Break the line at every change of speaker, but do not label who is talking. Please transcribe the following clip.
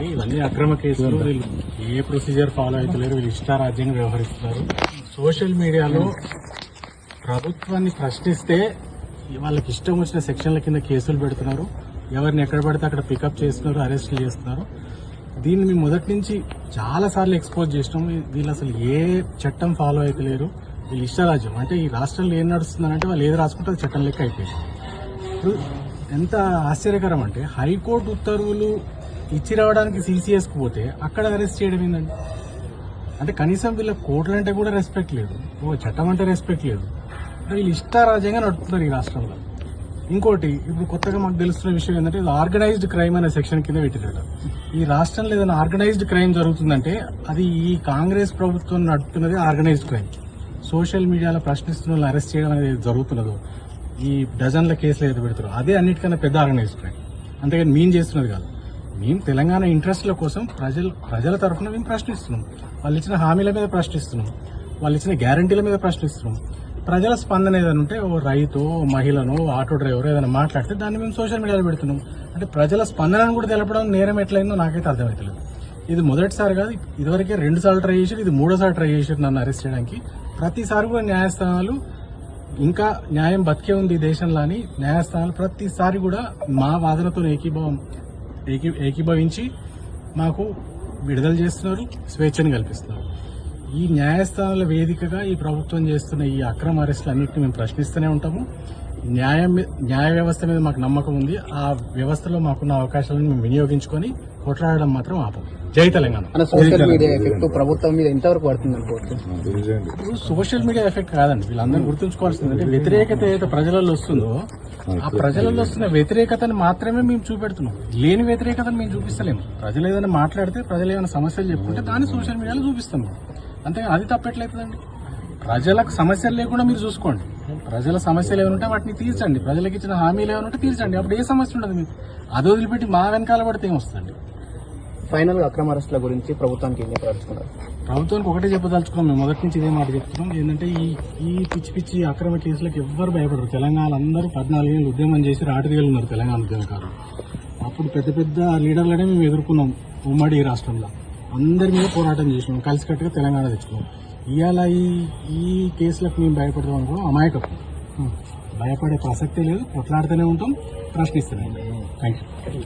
ఇవన్నీ ఇవన్నీ అక్రమ కేసులు వీళ్ళు ఏ ప్రొసీజర్ ఫాలో అవుతలేరు వీళ్ళు ఇష్టారాజ్యంగా వ్యవహరిస్తున్నారు. సోషల్ మీడియాలో ప్రభుత్వాన్ని ప్రశ్నిస్తే వాళ్ళకి ఇష్టం వచ్చిన సెక్షన్ల కింద కేసులు పెడుతున్నారు. ఎవరిని ఎక్కడ పడితే అక్కడ పికప్ చేస్తున్నారు అరెస్ట్ చేస్తున్నారు. దీన్ని మేము మొదటి నుంచి చాలా సార్లు ఎక్స్పోజ్ చేసినాం. వీళ్ళు అసలు ఏ చట్టం ఫాలో అవుతలేరు వీళ్ళు ఇష్టరాజ్యం. అంటే ఈ రాష్ట్రంలో ఏం నడుస్తుందంటే వాళ్ళు ఏది రాసుకుంటే అది చట్టం లెక్క అయిపోయింది. ఇప్పుడు ఎంత ఆశ్చర్యకరం అంటే హైకోర్టు ఉత్తర్వులు ఇచ్చి రావడానికి సీసీఎస్కి పోతే అక్కడ అరెస్ట్ చేయడం ఏంటండి అంటే కనీసం వీళ్ళ కోర్టులు అంటే కూడా రెస్పెక్ట్ లేదు. ఓ చట్టం అంటే రెస్పెక్ట్ లేదు. వీళ్ళు ఇష్టారాజ్యంగా నడుపుతున్నారు ఈ రాష్ట్రంలో. ఇంకోటి ఇప్పుడు కొత్తగా మాకు తెలుస్తున్న విషయం ఏంటంటే ఇది ఆర్గనైజ్డ్ క్రైమ్ అనే సెక్షన్ కింద పెట్టిరట ఈ రాష్ట్రంలో ఏదైనా ఆర్గనైజ్డ్ క్రైమ్ జరుగుతుందంటే అది ఈ కాంగ్రెస్ ప్రభుత్వం నడుపుతున్నది ఆర్గనైజ్డ్ క్రైమ్. సోషల్ మీడియాలో ప్రశ్నిస్తున్న వాళ్ళని అరెస్ట్ చేయడం అనేది జరుగుతున్నదో ఈ డజన్ల కేసులు ఏదో పెడతారు అదే అన్నిటికన్నా పెద్ద ఆర్గనైజ్డ్ క్రైమ్. అంతేగాని మేము చేస్తున్నది కాదు. మేము తెలంగాణ ఇంట్రెస్ట్ల కోసం ప్రజల ప్రజల తరఫున మేము ప్రశ్నిస్తున్నాం. వాళ్ళు ఇచ్చిన హామీల మీద ప్రశ్నిస్తున్నాం. వాళ్ళు ఇచ్చిన గ్యారంటీల మీద ప్రశ్నిస్తున్నాం. ప్రజల స్పందన ఏదైనా ఉంటే ఓ రైతు మహిళను ఆటో డ్రైవర్ ఏదైనా మాట్లాడితే దాన్ని మేము సోషల్ మీడియాలో పెడుతున్నాం. అంటే ప్రజల స్పందనను కూడా తెలపడం నేరం ఎట్లయిందో నాకైతే అర్థమవుతలేదు ఇది మొదటిసారి కాదు ఇదివరకే రెండు సార్లు ట్రై చేశారు ఇది మూడోసారి ట్రై చేశారు నన్ను అరెస్ట్ చేయడానికి. ప్రతిసారి కూడా న్యాయస్థానాలు ఇంకా న్యాయం బతికే ఉంది ఈ దేశంలో అని న్యాయస్థానాలు ప్రతిసారి కూడా మా వాదనతో ఏకీభావం ఏకీ ఏకీభవించి మాకు విడుదల చేస్తున్నారు స్వేచ్ఛను కల్పిస్తున్నారు. ఈ న్యాయస్థానాల వేదికగా ఈ ప్రభుత్వం చేస్తున్న ఈ అక్రమ అరెస్టులు అన్నింటినీ మేము ప్రశ్నిస్తూనే ఉంటాము. న్యాయం న్యాయ వ్యవస్థ మీద మాకు నమ్మకం ఉంది. ఆ వ్యవస్థలో మాకున్న అవకాశాలను మేము వినియోగించుకొని కొట్లాడడం మాత్రం ఆపం జై తెలంగాణ.
సోషల్ మీడియా ఎఫెక్ట్ ప్రభుత్వం మీద ఎంతవరకు పడుతుంది అనుకోవచ్చు?
ఇప్పుడు సోషల్ మీడియా ఎఫెక్ట్ కాదండి. వీళ్ళందరూ గుర్తుంచుకోవాల్సింది అంటే వ్యతిరేకత ఏదైతే ప్రజలలో వస్తుందో ఆ ప్రజలలో వస్తున్న వ్యతిరేకతను మాత్రమే మేము చూపెడుతున్నాం. లేని వ్యతిరేకతను మేము చూపిస్తలేము. ప్రజలు ఏదైనా మాట్లాడితే ప్రజలు ఏమైనా సమస్యలు చెప్పుకుంటే దాన్ని సోషల్ మీడియాలో చూపిస్తాం. అంతేగా అది తప్పెట్లయితుందండి ప్రజలకు సమస్యలు లేకుండా మీరు చూసుకోండి. ప్రజల సమస్యలు ఏమైనా ఉంటే వాటిని తీర్చండి. ప్రజలకు ఇచ్చిన హామీలు ఏమైనా ఉంటే తీర్చండి. అప్పుడు ఏ సమస్య ఉండదు మీకు. అది వదిలిపెట్టి మా వెనకాల పడితే ఏమొస్తుంది
ఫైనల్గా అక్రమ అరెస్టుల గురించి ప్రభుత్వానికి ఏం చెప్పదలుచుకున్నారు
ప్రభుత్వానికి ఒకటే చెప్పదలుచుకున్నాం. మేము మొదటి నుంచి ఇదే మాట చెప్తున్నాం. ఏంటంటే ఈ ఈ పిచ్చి పిచ్చి అక్రమ కేసులకు ఎవ్వరు భయపడరు. తెలంగాణ అందరూ పద్నాలుగేళ్ళు ఉద్యమం చేసి రాటదిగలున్నారు తెలంగాణ ఉద్యమకారులు. అప్పుడు పెద్ద పెద్ద లీడర్లనే మేము ఎదుర్కొన్నాం ఉమ్మడి రాష్ట్రంలో. అందరి మీద పోరాటం చేసినాం. కలిసికట్టుగా తెలంగాణ తెచ్చుకున్నాం. ఇవాళ ఈ ఈ కేసులకు మేము భయపడతాం అనుకో అమాయకత్వం భయపడే ప్రసక్తే లేదు. కొట్లాడుతూనే ఉంటాం. ప్రశ్నిస్తూనే ఉంటాం. Thank you